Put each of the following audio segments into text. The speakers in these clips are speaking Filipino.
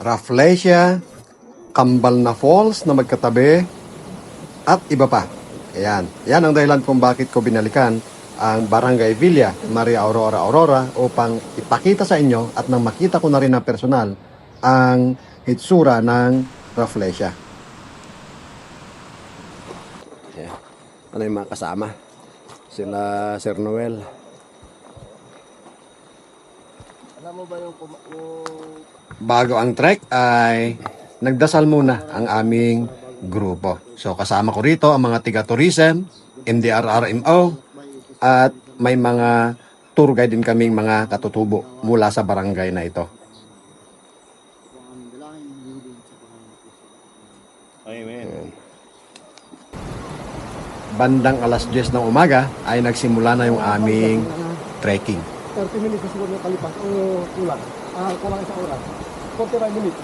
Rafflesia, Kambal na Falls na magkatabi, at iba pa. Ayan. Yan ang dahilan kung bakit ko binalikan ang Barangay Villa, Maria Aurora Aurora upang ipakita sa inyo at nang makita ko na rin na personal ang hitsura ng Rafflesia. Yeah. Ano yung mga kasama? Sila Sir Noel. Alam mo ba yung, kuma- yung Bago ang trek ay nagdasal muna ang aming grupo. So kasama ko rito ang mga tiga-tourism, MDRRMO, at may mga tour guide din kaming mga katutubo mula sa barangay na ito. Amen. Bandang alas 10 ng umaga ay nagsimula na yung aming trekking. 30 minutes siguro kalipas o kulang. Ah, kulang isang oras. 45 minutes.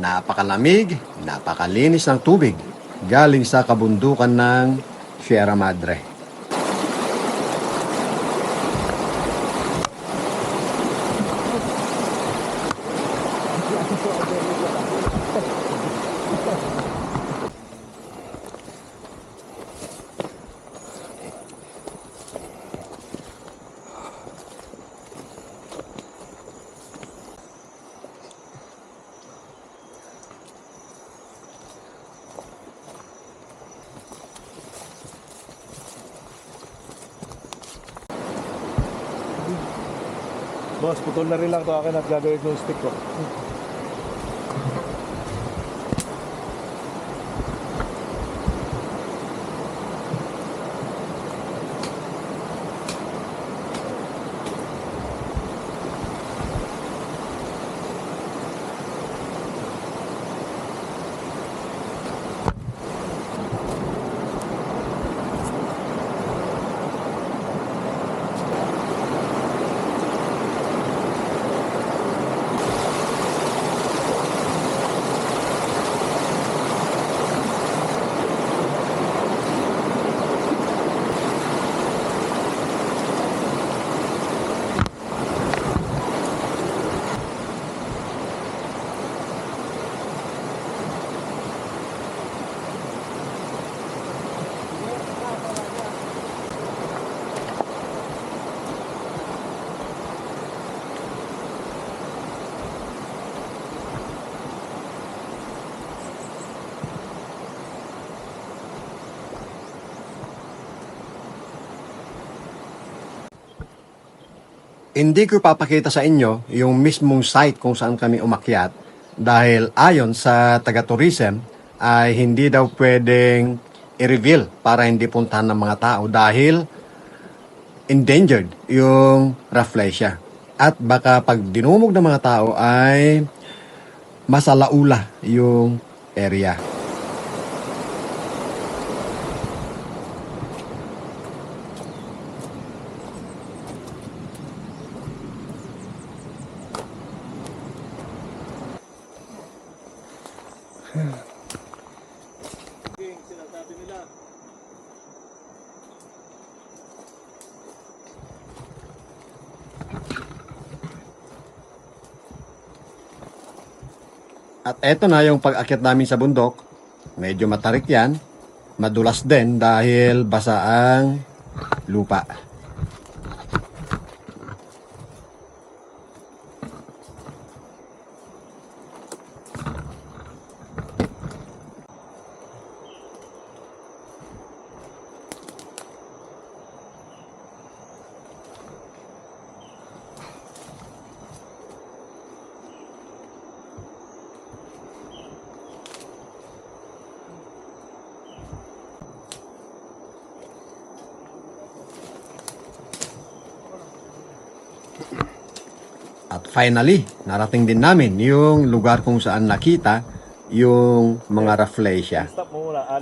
Napakalamig, napakalinis ng tubig galing sa kabundukan ng Sierra Madre. Boss, putol na rin lang to akin at gagawin yung stick ko. Hindi ko papakita sa inyo yung mismong site kung saan kami umakyat dahil ayon sa taga-tourism ay hindi daw pwedeng i-reveal para hindi puntahan ng mga tao dahil endangered yung Rafflesia. At baka pag dinumog ng mga tao ay masalaula yung area. At eto na yung pag-akyat namin sa bundok. Medyo matarik yan. Madulas din dahil basa ang lupa. At finally, narating din namin yung lugar kung saan nakita yung mga Rafflesia.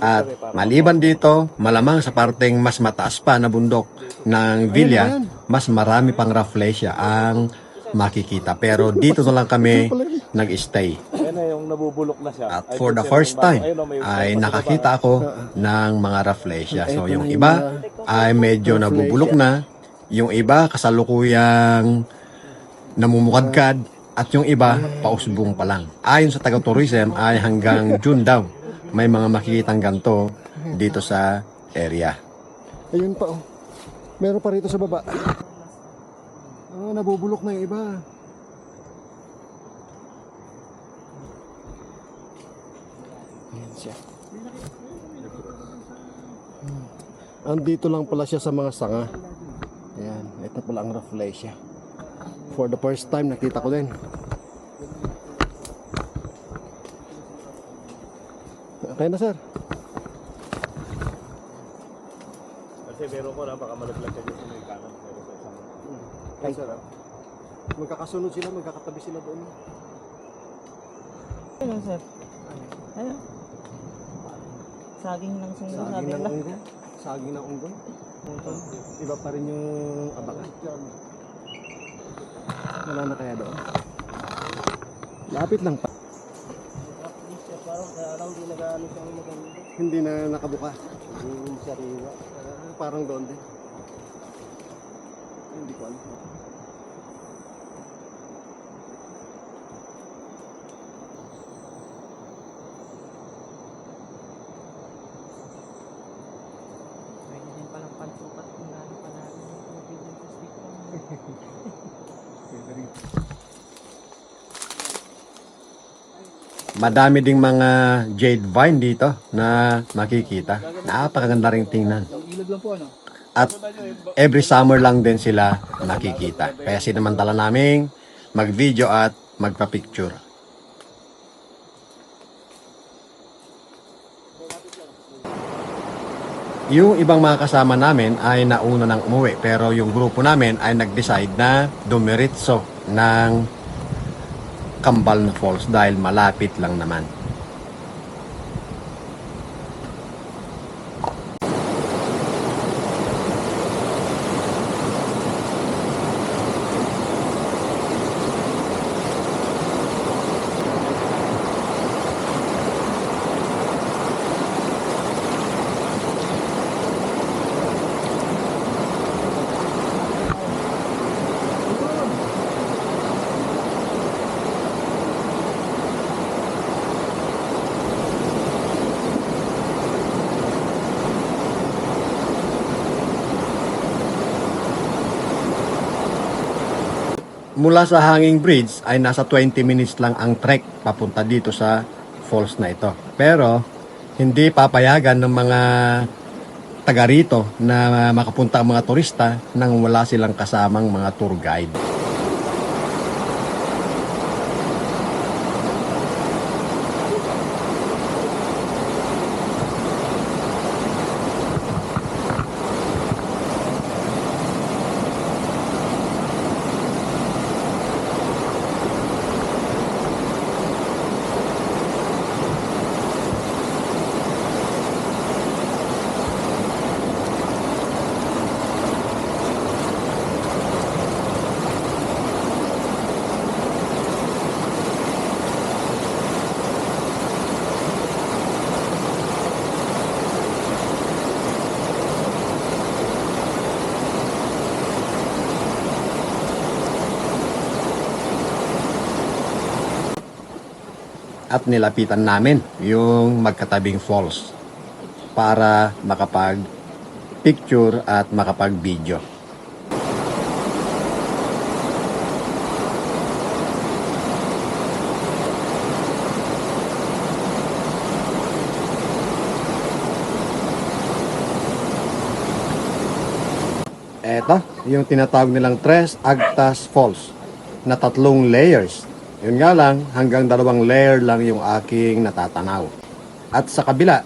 At maliban dito, malamang sa parteng mas mataas pa na bundok ng Villa, mas marami pang Rafflesia ang makikita. Pero dito na lang kami nag-stay. Ayan na yung nabubulok na siya. At for the first time ay nakakita ako ng mga rafflesia. So yung iba ay medyo nabubulok na, yung iba kasalukuyang namumukadkad, at yung iba pausbong pa lang. Ayon sa taga-tourism ay hanggang June daw may mga makikitang ganto dito sa area. Ayun pa oh. Meron pa rito sa baba. Ah, nabubulok na yung iba. Ayan siya. Hmm. Andito lang pala siya sa mga sanga. Ito pala ang rafflesia. For the first time nakita ko din. Okay na sir. Kasi meron ko na, baka malaglag ka dyan sa may kanan. Pero sa isang... Ay, sir. ah. Magkakasunod sila, magkakatabi sila doon. Ano, sir? Ano? Saging ng sundo, Saging sabi ng nila. unggoy. Saging ng unggoy. Iba pa rin yung abaka. Wala na kaya doon. Lapit lang pa. Hindi na nakabuka. Yung sariwa. Parang doon din. Hindi ko alam. Pwede din palang pansukat kung gaano panalo yung tubig dun sa stick ko. Madami ding mga jade vine dito na makikita. Napakaganda rin tingnan. At every summer lang din sila nakikita. Kaya sinamantala naming mag-video at magpa-picture. Yung ibang mga kasama namin ay nauna nang umuwi pero yung grupo namin ay nag-decide na dumiritso ng Kambal na Falls dahil malapit lang naman. Mula sa Hanging Bridge ay nasa 20 minutes lang ang trek papunta dito sa falls na ito. Pero hindi papayagan ng mga taga rito na makapunta ang mga turista nang wala silang kasamang mga tour guide. At nilapitan namin yung magkatabing falls para makapag picture at makapag video. Eto, yung tinatawag nilang Tres Agtas Falls na tatlong layers. Yun nga lang, hanggang dalawang layer lang yung aking natatanaw. At sa kabila,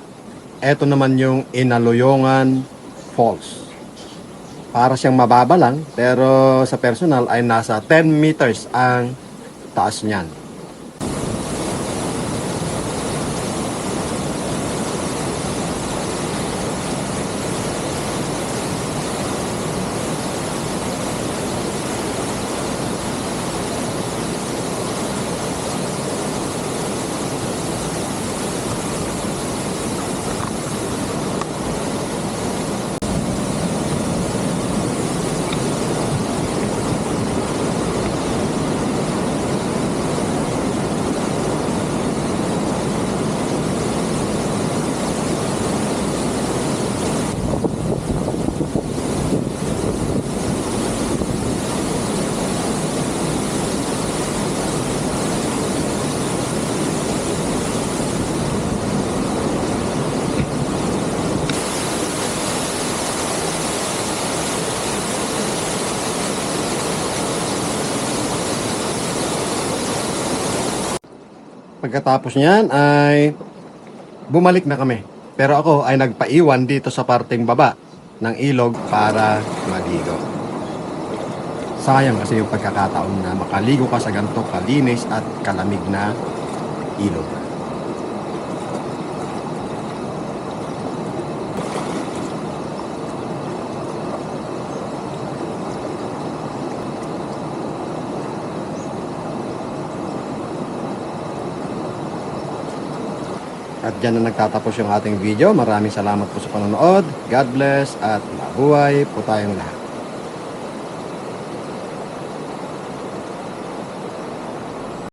eto naman yung Inaloyongan Falls. Para siyang mababa lang, pero sa personal ay nasa 10 meters ang taas niyan. Pagkatapos niyan ay bumalik na kami. Pero ako ay nagpaiwan dito sa parteng baba ng ilog para maligo. Sayang kasi yung pagkakataon na makaligo ka sa ganito kalinis at kalamig na ilog. At dyan na nagtatapos yung ating video. Maraming salamat po sa panonood. God bless at mabuhay po tayong lahat.